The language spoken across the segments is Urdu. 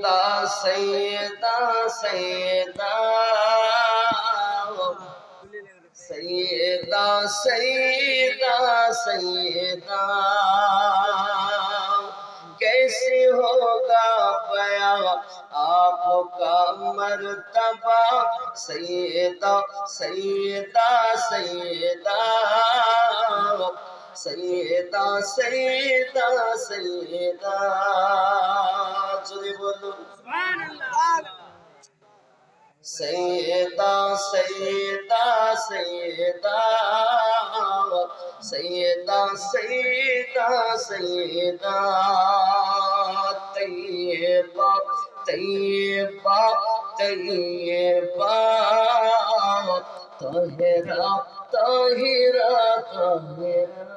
سیدہ سیدہ سیدہ۔ سیدہ سیدہ سیدہ۔ کیسے ہوگا بیا آپ کا مرتبہ سیدہ سیدہ سیدہ۔ সৈদা সৈদা সৈদা যদি বলুন। সৈদা সৈদা সৈদা সৈদা সৈদা সৈদা তৈবা তৈবা তৈবা তহেরা طاہرہ طاہرہ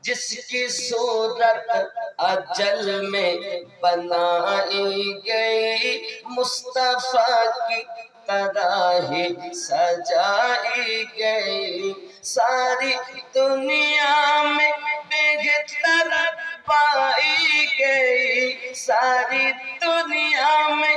جس کی صورت اجل میں بنائی گئی، مصطفیٰ کی طرح ہی سجائی گئی۔ ساری دنیا میں بہتر پائی گئی۔ ساری دنیا میں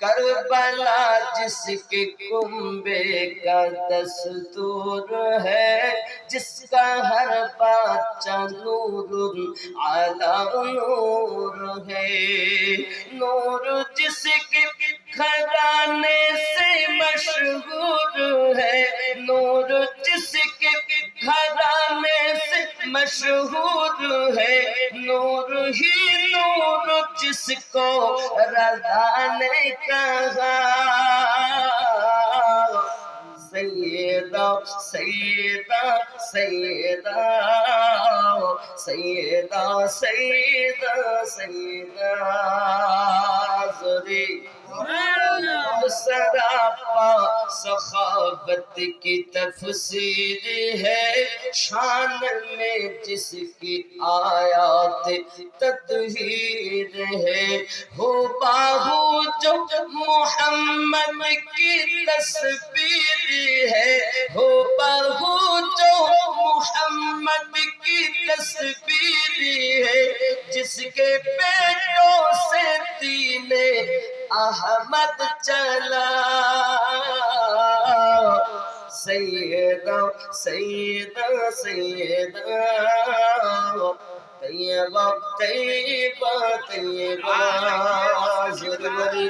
کربلا جس کے کنبے کا دستور ہے، جس کا ہر بچہ نور اعلی نور ہے۔ نور جس کے گھرانے سے مشہور مشہور ہے نور ہی نور جس کو رضا نے کہا سیدہ سیدہ سیدہ سیدہ سیدہ سیدہ زری سراپا سخاوت کی تفسیر ہے شان میں جس کی آیات تطہیر ہے۔ ہو باہو جو محمد کی تصویر ہے۔ ہو باہو جو محمد کی تصویر ہے۔ جس کے پیٹوں سے دینے احمد چلا۔ سیدہ سیدہ سیدہ طیبہ طیبہ طیبہ زرمری